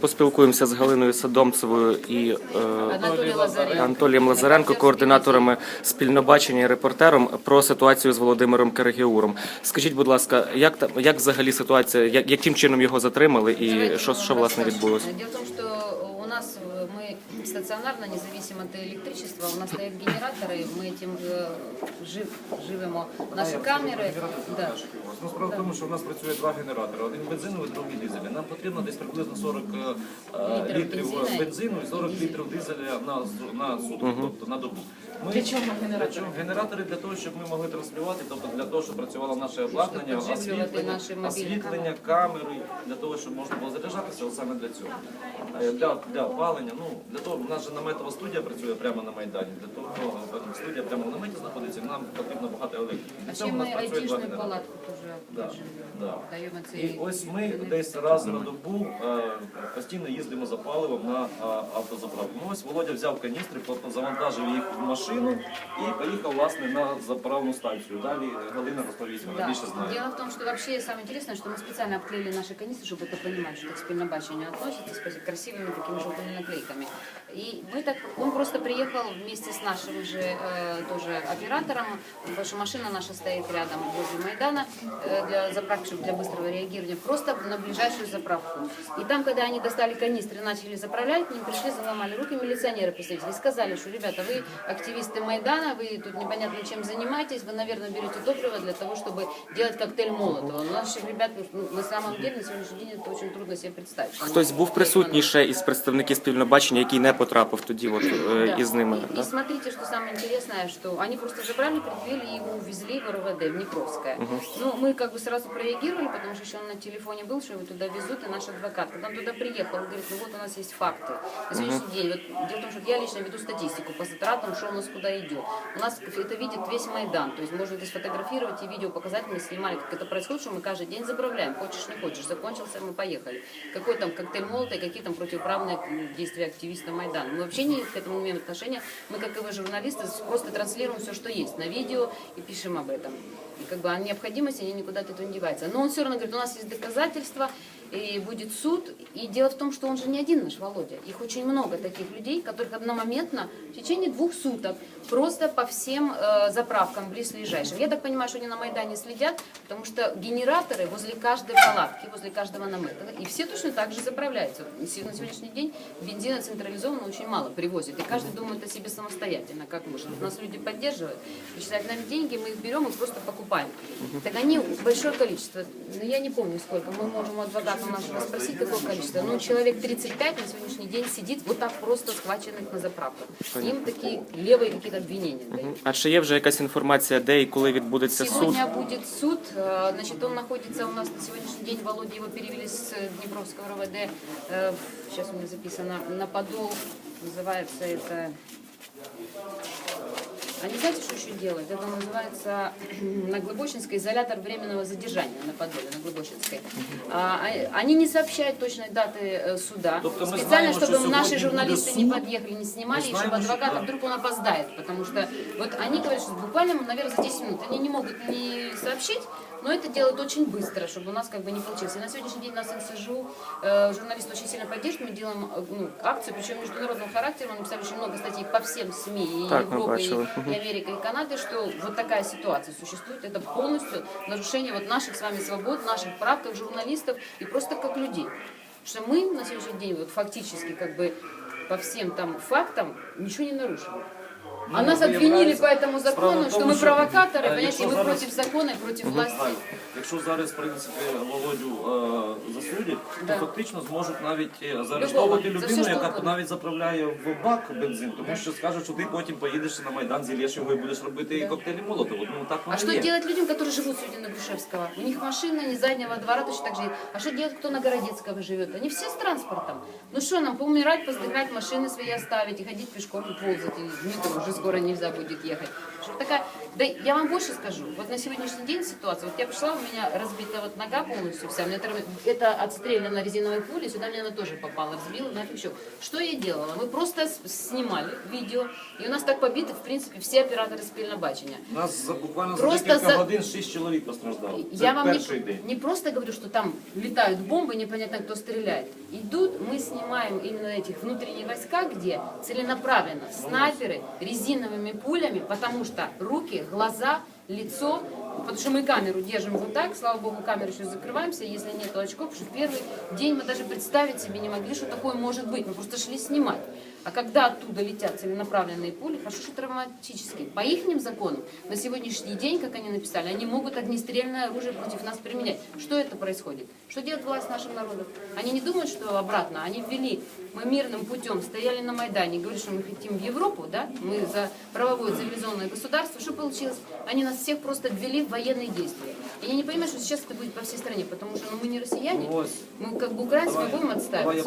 Поспілкуємося з Галиною Садомцевою і е. Анатолієм Лазаренко, координаторами спільнобачення і репортером про ситуацію з Володимиром Киригіуром. Скажіть, будь ласка, як там як взагалі ситуація, як, яким чином його затримали, і що, що власне відбулося? нас э, мы стационарно, независимо от электричества, у нас стоят генераторы, мы этим э, жив, живемо. Наши камеры, да. Ну, справа в тому, що в нас працює два генератори, один бензиновий, другий дизельний. Нам потрібно десь приблизно 40 е, Літрів літрів бензину. бензину і 40 літрів дизеля на, з- на сутку, тобто на добу. Ми, Для чого генератори? Для чого? Генератори для того, щоб ми могли транслювати, тобто для того, щоб працювало наше обладнання, Щоб підживлювати освітлення, наші мобільні освітлення, камери, для того, щоб можна було заряджатися от саме для цього. Е, Для, для опалення, ну, для того, в нас же наметова студія працює прямо на Майдані, для того, е, студія прямо в наметі знаходиться, нам потрібно багато електрики. Для А цього чем в нас мы працює два айтишную генератори. палатку тоже Да, да. даем эти І ось ми десь раз на добу е, постійно їздимо за паливом на е, автозаправку. Ну ось Володя взяв каністри, по- завантажив їх в машину і поїхав власне на заправну станцію. Далі Галина розповість, вона Да. більше знає. Дело в том, что вообще самое интересное, что мы специально обклеили наши канистры, чтобы это понимать, что к спильнобачению относится, с красивыми такими желтыми наклейками. И мы так, он просто приехал вместе с нашим же э, тоже оператором, потому что машина наша стоит рядом возле Майдана э, для заправки, чтобы для быстрого реагирования, просто на ближайшую заправку. И там, когда они достали канистры и начали заправлять, к ним пришли, заломали руки милиционеры представители, и сказали, что, ребята, вы активисты Майдана, вы тут непонятно чем занимаетесь, вы, наверное, берете топливо для того, чтобы делать коктейль Молотова. У наших ребят, ну, на самом деле, на сегодняшний день это очень трудно себе представить. что Хтось они- був присутній ще із представників спільнобачення, який не потрапив тоді, от е, Да. із ними. И, да? и смотрите, что самое интересное, что они просто забрали, предъявили его, увезли в РВД, в Днепровское. Ну, мы как бы сразу прореагировали, потому что еще он на телефоне был, что его туда везут, и наш адвокат. Когда он туда приехал, он говорит, ну вот у нас есть факты. На сегодняшний день, вот, дело в том, что я лично веду статистику по затратам, что у нас куда идет. У нас это видит весь Майдан, то есть можно это сфотографировать и видео показать, мы снимали, как это происходит, что мы каждый день заправляем, хочешь не хочешь, закончился, мы поехали. Какой там коктейль молота и какие там противоправные м, действия активиста Майдана. Мы вообще не к этому имеем отношения, мы, как и вы, журналисты, просто транслируем все, что есть на видео и пишем об этом. И как бы о необходимости они никуда от этого не деваются. Но он все равно говорит, у нас есть доказательства, и будет суд. И дело в том, что он же не один наш Володя. Их очень много таких людей, которых одномоментно в течение двух суток просто по всем э, заправкам близлежащим. Я так понимаю, что они на Майдане следят, потому что генераторы возле каждой палатки, возле каждого намета. И все точно так же заправляются. На сегодняшний день бензина централизованно очень мало привозят. И каждый думает о себе самостоятельно, как может. Нас люди поддерживают, начисляют нам деньги, мы их берем и просто покупаем. Так они большое количество, но я не помню сколько, мы можем у нашего спросить, какое количество. Ну, человек 35 на сегодняшний день сидит вот так просто схваченных на заправках. Им такие левые какие-то обвинения дают. А чи є вже якась інформація, де і коли відбудеться суд? Сегодня будет суд. Э, Значит, он находится у нас на сегодняшний день. Володя его перевели с э, Днепровского РВД. э, в- Сейчас у меня записано на Подол. Называется это. Они знаете, что еще делают? Это называется на Глубочинской изолятор временного задержания на Подоле, на Глубочинской. А, а- Они не сообщают точной даты э, суда. Тобто ми Специально, знаємо, що чтобы наши сьогодні журналисты буде не суд. подъехали, не снимали, Ми и чтобы знаємо, що- адвокат, а да. вдруг он опоздает. Потому что вот они говорят, что буквально, наверное, за 10 минут. Они не могут не сообщить, но это делают очень быстро, чтобы у нас как бы не получилось. И на сегодняшний день нас НСЖУ, э, журналисты очень сильно поддерживают. Мы делаем э, ну, акцию, причем международного характера. Мы написали очень много статей по всем СМИ, и Так, мы Европы, и, и Америка, и Канады, что вот такая ситуация существует. Это полностью нарушение вот наших с вами свобод, наших прав как журналистов и просто как людей. Что мы на сегодняшний день вот фактически как бы по всем там фактам ничего не нарушили. А Ну, нас обвинили виявляється, по этому справа закону, в что тому, мы що, провокаторы, е, понимаете, якщо мы зараз- против закона и против власти. Так, якщо зараз, в принципі, Володю е, засудять, Да. то фактично зможуть навіть е, заарештовувати Любого. За людину, все, що яка угодно. навіть заправляє в бак бензин, тому що скажуть, що ти потім поїдеш на Майдан, зільєш його і будеш робити коктейлі Молотова. Ну так А воно что є. делать людям, которые живут сегодня на Грушевского? У них машина не заднего двора точно так же. есть. А что делать, кто на Городецкого живет? Они все с транспортом. Ну что, нам поумирать, поздыхать, машины свои оставить и ходить пешком и ползать. И в метро уже скоро нельзя будет ехать. Такая... Да я вам больше скажу. Вот на сегодняшний день ситуация. Вот я пришла, у меня разбита вот нога полностью вся. У меня травма- это отстрелянно резиновой пулей, сюда мне она тоже попала, разбила, нафиг все. Что я делала? Мы просто с- снимали видео, и у нас так побиты, в принципе, все операторы спильнобачення. У нас за буквально Просто за декілька за- годин шість чоловік постраждало. Це Я вам перший не, день. не просто говорю, что там летают бомбы, непонятно кто стреляет. идут, мы снимаем именно этих внутренние войска, где целенаправленно снайперы резиновыми пулями, потому что руки, глаза, лицо, потому что мы камеру держим вот так, слава богу, камеру еще закрываемся, если нет очков, потому что первый день мы даже представить себе не могли, что такое может быть, мы просто шли снимать. А когда оттуда летят целенаправленные пули, хорошо, что травматические. По их законам, на сегодняшний день, как они написали, они могут огнестрельное оружие против нас применять. Что это происходит? Что делает власть нашим народом? Они не думают, что обратно. Они ввели, мы мирным путем стояли на Майдане, говорили, что мы хотим в Европу, да? мы за правовое цивилизованное государство. Что получилось? Они нас всех просто ввели в военные действия. И я не понимаю, что сейчас это будет по всей стране, потому что ну, мы не россияне, мы как бы украинцы, мы будем Давай